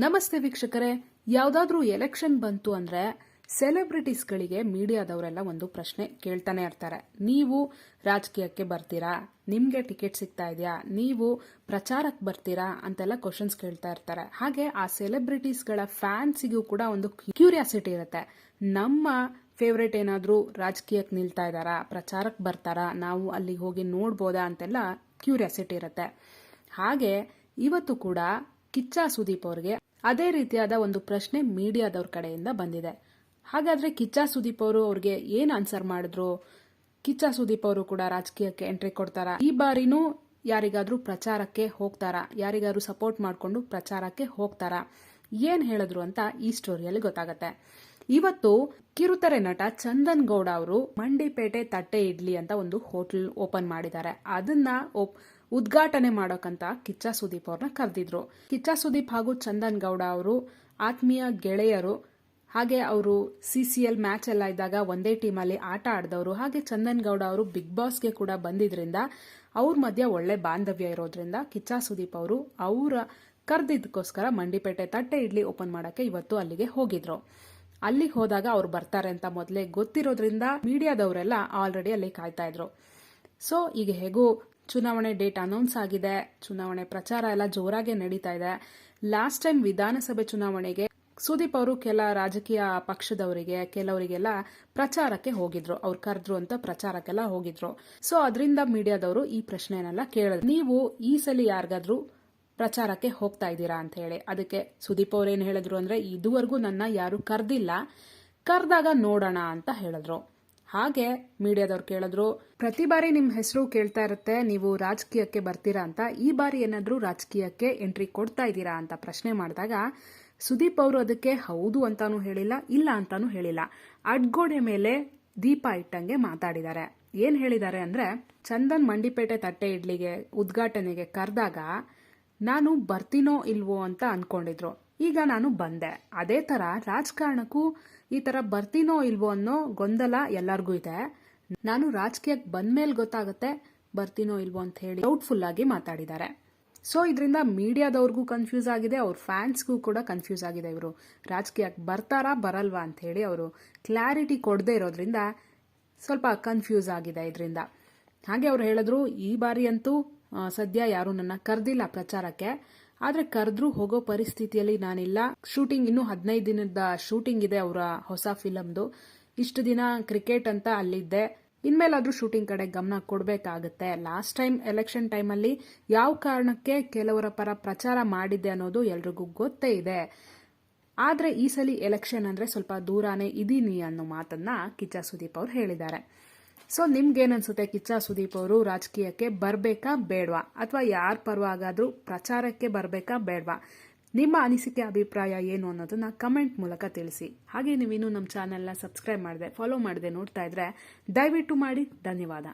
ನಮಸ್ತೆ ವೀಕ್ಷಕರೇ. ಯಾವುದಾದ್ರೂ ಎಲೆಕ್ಷನ್ ಬಂತು ಅಂದ್ರೆ ಸೆಲೆಬ್ರಿಟೀಸ್ಗಳಿಗೆ ಮೀಡಿಯಾದವರೆಲ್ಲ ಒಂದು ಪ್ರಶ್ನೆ ಕೇಳ್ತಾನೆ ಇರ್ತಾರೆ. ನೀವು ರಾಜಕೀಯಕ್ಕೆ ಬರ್ತೀರಾ? ನಿಮಗೆ ಟಿಕೆಟ್ ಸಿಗ್ತಾ ಇದೆಯಾ? ನೀವು ಪ್ರಚಾರಕ್ಕೆ ಬರ್ತೀರಾ? ಅಂತೆಲ್ಲ ಕ್ವಶನ್ಸ್ ಕೇಳ್ತಾ ಇರ್ತಾರೆ. ಹಾಗೆ ಆ ಸೆಲೆಬ್ರಿಟೀಸ್ಗಳ ಫ್ಯಾನ್ಸಿಗೂ ಕೂಡ ಒಂದು ಕ್ಯೂರಿಯಾಸಿಟಿ ಇರುತ್ತೆ. ನಮ್ಮ ಫೇವ್ರೇಟ್ ಏನಾದರೂ ರಾಜಕೀಯಕ್ಕೆ ನಿಲ್ತಾ ಇದ್ದಾರಾ? ಪ್ರಚಾರಕ್ಕೆ ಬರ್ತಾರಾ? ನಾವು ಅಲ್ಲಿಗೆ ಹೋಗಿ ನೋಡ್ಬೋದಾ? ಅಂತೆಲ್ಲ ಕ್ಯೂರಿಯಾಸಿಟಿ ಇರುತ್ತೆ. ಹಾಗೆ ಇವತ್ತು ಕೂಡ ಕಿಚ್ಚ ಸುದೀಪ್ ಅವ್ರಿಗೆ ಅದೇ ರೀತಿಯಾದ ಒಂದು ಪ್ರಶ್ನೆ ಮೀಡಿಯಾದವ್ರ ಕಡೆಯಿಂದ ಬಂದಿದೆ. ಹಾಗಾದ್ರೆ ಕಿಚ್ಚ ಸುದೀಪ್ ಅವರು ಅವ್ರಿಗೆ ಏನ್ ಆನ್ಸರ್ ಮಾಡಿದ್ರು? ಕಿಚ್ಚ ಸುದೀಪ್ ಅವರು ಕೂಡ ರಾಜಕೀಯಕ್ಕೆ ಎಂಟ್ರಿ ಕೊಡ್ತಾರಾ? ಈ ಬಾರಿನೂ ಯಾರಿಗಾದ್ರೂ ಪ್ರಚಾರಕ್ಕೆ ಹೋಗ್ತಾರಾ? ಯಾರಿಗಾದ್ರೂ ಸಪೋರ್ಟ್ ಮಾಡಿಕೊಂಡು ಪ್ರಚಾರಕ್ಕೆ ಹೋಗ್ತಾರಾ? ಏನ್ ಹೇಳಿದ್ರು ಅಂತ ಈ ಸ್ಟೋರಿಯಲ್ಲಿ ಗೊತ್ತಾಗತ್ತೆ. ಇವತ್ತು ಕಿರುತೆರೆ ನಟ ಚಂದನ್ ಗೌಡ ಅವರು ಮಂಡಿಪೇಟೆ ತಟ್ಟೆ ಇಡ್ಲಿ ಅಂತ ಒಂದು ಹೋಟೆಲ್ ಓಪನ್ ಮಾಡಿದ್ದಾರೆ. ಅದನ್ನ ಉದ್ಘಾಟನೆ ಮಾಡೋಕಂತ ಕಿಚ್ಚ ಸುದೀಪ್ ಅವ್ರನ್ನ ಕರೆದಿದ್ರು. ಕಿಚ್ಚ ಸುದೀಪ್ ಹಾಗೂ ಚಂದನ್ ಗೌಡ ಅವರು ಆತ್ಮೀಯ ಗೆಳೆಯರು. ಹಾಗೆ ಅವರು ಸಿ ಸಿ ಎಲ್ ಮ್ಯಾಚ್ ಎಲ್ಲ ಇದ್ದಾಗ ಒಂದೇ ಟೀಮಲ್ಲಿ ಆಟ ಆಡಿದವರು. ಹಾಗೆ ಚಂದನ್ ಗೌಡ ಅವರು ಬಿಗ್ ಬಾಸ್ಗೆ ಕೂಡ ಬಂದಿದ್ರಿಂದ ಅವ್ರ ಮಧ್ಯೆ ಒಳ್ಳೆ ಬಾಂಧವ್ಯ ಇರೋದ್ರಿಂದ ಕಿಚ್ಚ ಸುದೀಪ್ ಅವರು ಅವರ ಕರೆದಿದ್ದಕ್ಕೋಸ್ಕರ ಮಂಡಿಪೇಟೆ ತಟ್ಟೆ ಇಡ್ಲಿ ಓಪನ್ ಮಾಡಕ್ಕೆ ಇವತ್ತು ಅಲ್ಲಿಗೆ ಹೋಗಿದ್ರು. ಅಲ್ಲಿಗೆ ಹೋದಾಗ ಅವ್ರು ಬರ್ತಾರೆ ಅಂತ ಮೊದಲೇ ಗೊತ್ತಿರೋದ್ರಿಂದ ಮೀಡಿಯಾದವರೆಲ್ಲ ಆಲ್ರೆಡಿ ಅಲ್ಲಿ ಕಾಯ್ತಾ ಇದ್ರು. ಸೊ ಈಗ ಹೇಗೂ ಚುನಾವಣೆ ಡೇಟ್ ಅನೌನ್ಸ್ ಆಗಿದೆ. ಚುನಾವಣೆ ಪ್ರಚಾರ ಎಲ್ಲ ಜೋರಾಗೆ ನಡೀತಾ ಇದೆ. ಲಾಸ್ಟ್ ಟೈಮ್ ವಿಧಾನಸಭೆ ಚುನಾವಣೆಗೆ ಸುದೀಪ್ ಅವರು ಕೆಲ ರಾಜಕೀಯ ಪಕ್ಷದವರಿಗೆ, ಕೆಲವರಿಗೆಲ್ಲ ಪ್ರಚಾರಕ್ಕೆ ಹೋಗಿದ್ರು. ಅವ್ರು ಕರೆದ್ರು ಅಂತ ಪ್ರಚಾರಕ್ಕೆಲ್ಲ ಹೋಗಿದ್ರು. ಸೊ ಅದರಿಂದ ಮೀಡಿಯಾದವರು ಈ ಪ್ರಶ್ನೆಯನ್ನೆಲ್ಲ ಕೇಳಿದ್ರು. ನೀವು ಈ ಸಲ ಯಾರಿಗಾದ್ರೂ ಪ್ರಚಾರಕ್ಕೆ ಹೋಗ್ತಾ ಇದ್ದೀರಾ ಅಂತ ಹೇಳಿ. ಅದಕ್ಕೆ ಸುದೀಪ್ ಅವ್ರು ಏನು ಹೇಳಿದ್ರು ಅಂದ್ರೆ, ಇದುವರೆಗೂ ನನ್ನ ಯಾರು ಕರೆದಿಲ್ಲ. ಕರೆದಾಗ ನೋಡೋಣ ಅಂತ ಹೇಳಿದ್ರು. ಹಾಗೆ ಮೀಡಿಯಾದವ್ರು ಕೇಳಿದ್ರು, ಪ್ರತಿ ಬಾರಿ ನಿಮ್ಮ ಹೆಸರು ಕೇಳ್ತಾ ಇರುತ್ತೆ, ನೀವು ರಾಜಕೀಯಕ್ಕೆ ಬರ್ತೀರಾ ಅಂತ, ಈ ಬಾರಿ ಏನಾದರೂ ರಾಜಕೀಯಕ್ಕೆ ಎಂಟ್ರಿ ಕೊಡ್ತಾ ಇದ್ದೀರಾ? ಅಂತ ಪ್ರಶ್ನೆ ಮಾಡಿದಾಗ, ಸುದೀಪ್ ಅವರು ಅದಕ್ಕೆ ಹೌದು ಅಂತಾನೂ ಹೇಳಿಲ್ಲ, ಇಲ್ಲ ಅಂತಾನೂ ಹೇಳಿಲ್ಲ. ಅಡ್ಗೋಡೆ ಮೇಲೆ ದೀಪ ಇಟ್ಟಂಗೆ ಮಾತಾಡಿದ್ದಾರೆ. ಏನ್ ಹೇಳಿದ್ದಾರೆ ಅಂದ್ರೆ, ಚಂದನ್ ಮಂಡಿಪೇಟೆ ತಟ್ಟೆ ಇಡ್ಲಿಗೆ, ಉದ್ಘಾಟನೆಗೆ ಕರೆದಾಗ, ನಾನು ಬರ್ತೀನೋ ಇಲ್ವೋ ಅಂತ ಅನ್ಕೊಂಡಿದ್ರು. ಈಗ ನಾನು ಬಂದೆ. ಅದೇ ತರ ರಾಜಕಾರಣಕ್ಕೂ ಈ ತರ ಬರ್ತೀನೋ ಇಲ್ವೋ ಅನ್ನೋ ಗೊಂದಲ ಎಲ್ಲರಿಗೂ ಇದೆ. ನಾನು ರಾಜಕೀಯಕ್ಕೆ ಬಂದ್ಮೇಲೆ ಗೊತ್ತಾಗುತ್ತೆ ಬರ್ತೀನೋ ಇಲ್ವೋ ಅಂತ ಹೇಳಿ ಡೌಟ್ಫುಲ್ ಆಗಿ ಮಾತಾಡಿದ್ದಾರೆ. ಸೊ ಇದರಿಂದ ಮೀಡಿಯಾದವ್ರಿಗೂ ಕನ್ಫ್ಯೂಸ್ ಆಗಿದೆ, ಅವ್ರ ಫ್ಯಾನ್ಸ್ಗೂ ಕೂಡ ಕನ್ಫ್ಯೂಸ್ ಆಗಿದೆ ಇವರು. ರಾಜಕೀಯಕ್ಕೆ ಬರ್ತಾರಾ, ಬರಲ್ವಾ ಅಂತ ಹೇಳಿ ಅವರು ಕ್ಲಾರಿಟಿ ಕೊಡದೇ ಇರೋದ್ರಿಂದ ಸ್ವಲ್ಪ ಕನ್ಫ್ಯೂಸ್ ಆಗಿದೆ ಇದರಿಂದ. ಹಾಗೆ ಅವ್ರು ಹೇಳಿದ್ರು, ಈ ಬಾರಿ ಅಂತೂ ಸದ್ಯ ಯಾರು ನನ್ನ ಕರೆದಿಲ್ಲ ಪ್ರಚಾರಕ್ಕೆ. ಆದ್ರೆ ಕರೆದ್ರೂ ಹೋಗೋ ಪರಿಸ್ಥಿತಿಯಲ್ಲಿ ನಾನಿಲ್ಲ. ಶೂಟಿಂಗ್ ಇನ್ನೂ ಹದಿನೈದು ದಿನದ ಶೂಟಿಂಗ್ ಇದೆ ಅವರ ಹೊಸ ಫಿಲಮ್ದು ಇಷ್ಟು ದಿನ ಕ್ರಿಕೆಟ್ ಅಂತ ಅಲ್ಲಿದ್ದೆ. ಇನ್ಮೇಲಾದ್ರೂ ಶೂಟಿಂಗ್ ಕಡೆ ಗಮನ ಕೊಡಬೇಕಾಗುತ್ತೆ. ಲಾಸ್ಟ್ ಟೈಮ್ ಎಲೆಕ್ಷನ್ ಟೈಮಲ್ಲಿ ಯಾವ ಕಾರಣಕ್ಕೆ ಕೆಲವರ ಪರ ಪ್ರಚಾರ ಮಾಡಿದ್ದೆ ಅನ್ನೋದು ಎಲ್ರಿಗೂ ಗೊತ್ತೇ ಇದೆ. ಆದರೆ ಈ ಸಲ ಎಲೆಕ್ಷನ್ ಅಂದ್ರೆ ಸ್ವಲ್ಪ ದೂರಾನೇ ಇದೀನಿ ಅನ್ನೋ ಮಾತನ್ನ ಕಿಚ್ಚ ಸುದೀಪ್ ಅವರು ಹೇಳಿದ್ದಾರೆ. ಸೊ ನಿಮ್ಗೇನನ್ಸುತ್ತೆ ಕಿಚ್ಚ ಸುದೀಪ್ ಅವರು? ರಾಜಕೀಯಕ್ಕೆ ಬರಬೇಕಾ ಬೇಡವಾ? ಅಥವಾ ಯಾರ ಪರವಾಗಾದ್ರೂ ಪ್ರಚಾರಕ್ಕೆ ಬರಬೇಕಾ ಬೇಡವಾ? ನಿಮ್ಮ ಅನಿಸಿಕೆ, ಅಭಿಪ್ರಾಯ ಏನು ಅನ್ನೋದನ್ನ ಕಮೆಂಟ್ ಮೂಲಕ ತಿಳಿಸಿ. ಹಾಗೆ ನೀವಿನ್ನೂ ನಮ್ಮ ಚಾನೆಲ್ನ ಸಬ್ಸ್ಕ್ರೈಬ್ ಮಾಡಿದೆ, ಫಾಲೋ ಮಾಡಿದೆ ನೋಡ್ತಾ ಇದ್ರೆ ದಯವಿಟ್ಟು ಮಾಡಿ. ಧನ್ಯವಾದ.